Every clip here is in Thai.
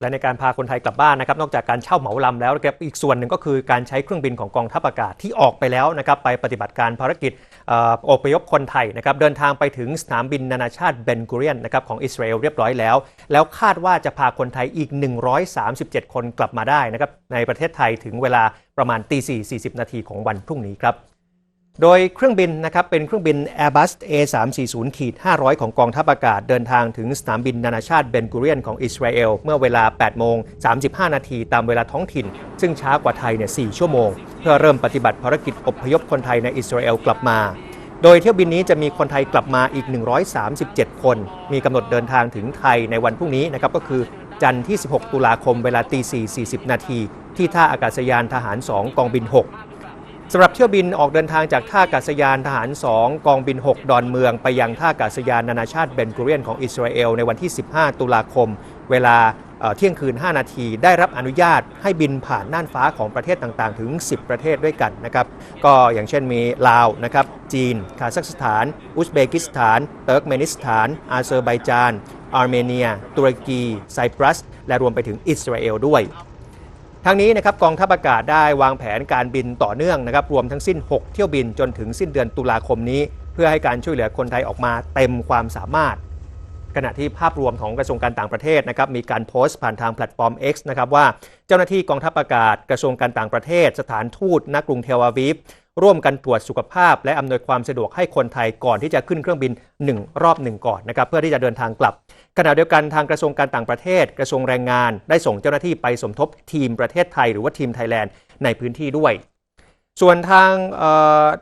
และในการพาคนไทยกลับบ้านนะครับนอกจากการเช่าเหมาลำแล้วนะครับอีกส่วนหนึ่งก็คือการใช้เครื่องบินของกองทัพอากาศที่ออกไปแล้วนะครับไปปฏิบัติการภารกิจเอ่ออพยพคนไทยนะครับเดินทางไปถึงสนามบินนานาชาติเบนกูเรียนนะครับของอิสราเอลเรียบร้อยแล้ว แล้วคาดว่าจะพาคนไทยอีก 137 คนกลับมาได้นะครับในประเทศไทยถึงเวลาประมาณตี4 40 นาทีของวันพรุ่งนี้ครับ โดยเครื่องบินนะครับเป็นเครื่องบิน Airbus A340 500 ของกองทัพอากาศเดินทางถึงสนามบินนานาชาติเบนกูเรียนของอิสราเอลเมื่อเวลา 8 โมง 35 นาทีตามเวลาท้องถิ่น ซึ่งช้ากว่าไทยเนี่ย 4 ชั่วโมง เพื่อเริ่มปฏิบัติภารกิจอพยพคนไทยในอิสราเอลกลับมา โดยเที่ยวบินนี้จะมีคนไทยกลับมาอีก 137 คน มีกำหนดเดินทางถึงไทยในวันพรุ่งนี้นะครับก็คือจันทร์ที่ 16 ตุลาคมเวลาตี4 40 นาทีที่ท่าอากาศยานทหาร 2 กองบิน 6 สำหรับเที่ยวบินออกเดินทางจากท่าอากาศยานทหาร 2 กองบิน 6 ดอนเมือง ไปยังท่าอากาศยานนานาชาติเบนกูเรียนของอิสราเอลในวันที่ 15 ตุลาคม เวลาเที่ยงคืน 5 นาที ได้รับอนุญาตให้บินผ่านน่านฟ้าของประเทศต่างๆ ถึง 10 ประเทศด้วยกันนะครับ ก็อย่างเช่นมีลาวนะครับ จีน คาซัคสถาน อุซเบกิสถาน เติร์กเมนิสถาน อาเซอร์ไบจานอาร์เมเนีย ตุรกี ไซปรัส และรวมไปถึงอิสราเอลด้วย ทางนี้นะครับกองทัพอากาศได้วางแผนการบินต่อเนื่องนะครับรวมทั้งสิ้น 6 เที่ยวบินจนถึงสิ้นเดือนตุลาคมนี้ เพื่อให้การช่วยเหลือคนไทยออกมาเต็มความสามารถ ขณะที่ภาพรวมของกระทรวงการต่างประเทศนะครับมีการโพสต์ผ่านทางแพลตฟอร์ม X นะครับว่าเจ้าหน้าที่กองทัพอากาศกระทรวงการต่างประเทศ สถานทูตณกรุงเทลอาวีฟ ร่วมกันตรวจสุขภาพ และอำนวยความสะดวกให้คนไทยก่อนที่จะขึ้นเครื่องบิน 1 รอบหนึ่งก่อนนะครับเพื่อที่จะเดินทางกลับ ขณะเดียวกันทางกระทรวงการต่างประเทศ กระทรวงแรงงาน ได้ส่งเจ้าหน้าที่ไปสมทบทีมประเทศไทยหรือว่าทีมไทยแลนด์ในพื้นที่ด้วยส่วนทาง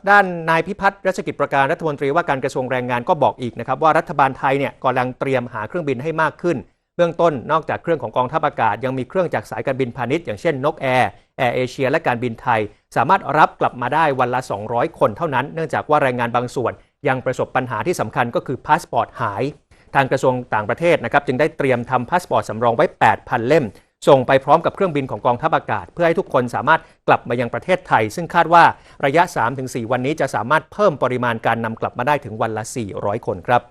ด้านนายพิพัฒน์รัชกิจประการรัฐมนตรีว่าการกระทรวงแรงงานก็บอกอีกนะครับว่ารัฐบาลไทยเนี่ยกำลังเตรียมหาเครื่องบินให้มากขึ้น เบื้องต้นนอกจากเครื่องของกองทัพอากาศ ยังมีเครื่องจากสายการบินพาณิชย์อย่างเช่นนกแอร์แอร์เอเชียและการบินไทย สามารถรับกลับมาได้วันละ 200 คนเท่านั้น เนื่องจากว่าแรงงานบางส่วน ยังประสบปัญหาที่สำคัญก็คือพาสปอร์ตหาย ทางกระทรวงต่างประเทศนะครับจึงได้เตรียมทำพาสปอร์ตสำรองไว้ 8,000 เล่ม ส่งไปพร้อมกับเครื่องบินของกองทัพอากาศ เพื่อให้ทุกคนสามารถกลับมายังประเทศไทย ซึ่งคาดว่าระยะ 3-4 วันนี้จะสามารถเพิ่มปริมาณการนำกลับมาได้ถึงวันละ 400 คนครับ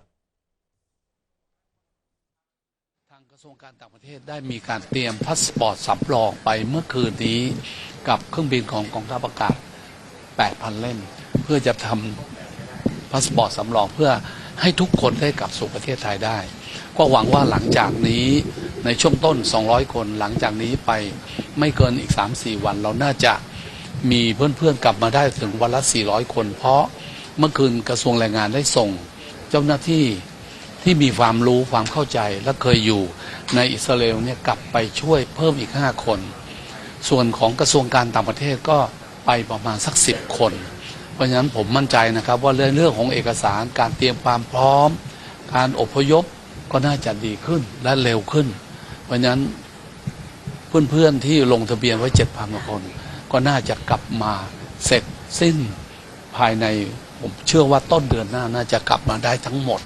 ทางกระทรวงการต่างประเทศได้มีการเตรียมพาสปอร์ตสำรองไปเมื่อคืนนี้กับเครื่องบินของกองทัพอากาศ 8,000 เล่ม เพื่อจะทำพาสปอร์ตสำรองเพื่อให้ทุกคนได้กลับสู่ประเทศไทยได้ ก็หวังว่าหลังจากนี้ในช่วงต้น 200 คนหลังจากนี้ไปไม่เกินอีก 3-4 วัน เราน่าจะมีเพื่อนๆกลับมาได้ถึงวันละ 400 คน เพราะเมื่อคืนกระทรวงแรงงานได้ส่ง เจ้าหน้าที่ที่มีความรู้ความเข้าใจและเคยอยู่ ในอิสราเอลเนี่ยกลับไปช่วยเพิ่มอีก 5 คน ส่วนของกระทรวงการต่างประเทศก็ไปประมาณสักสิบคน เพราะฉะนั้นผมมั่นใจนะครับว่าเรื่องเรื่องของเอกสารการเตรียมความพร้อม การอพยพก็น่าจะดีขึ้นและเร็วขึ้น เพราะฉะนั้นเพื่อนๆที่ลงทะเบียนไว้เจ็ดพันคน ก็น่าจะกลับมาเสร็จสิ้นภายในผมเชื่อว่าต้นเดือนหน้าน่าจะกลับมาได้ทั้งหมด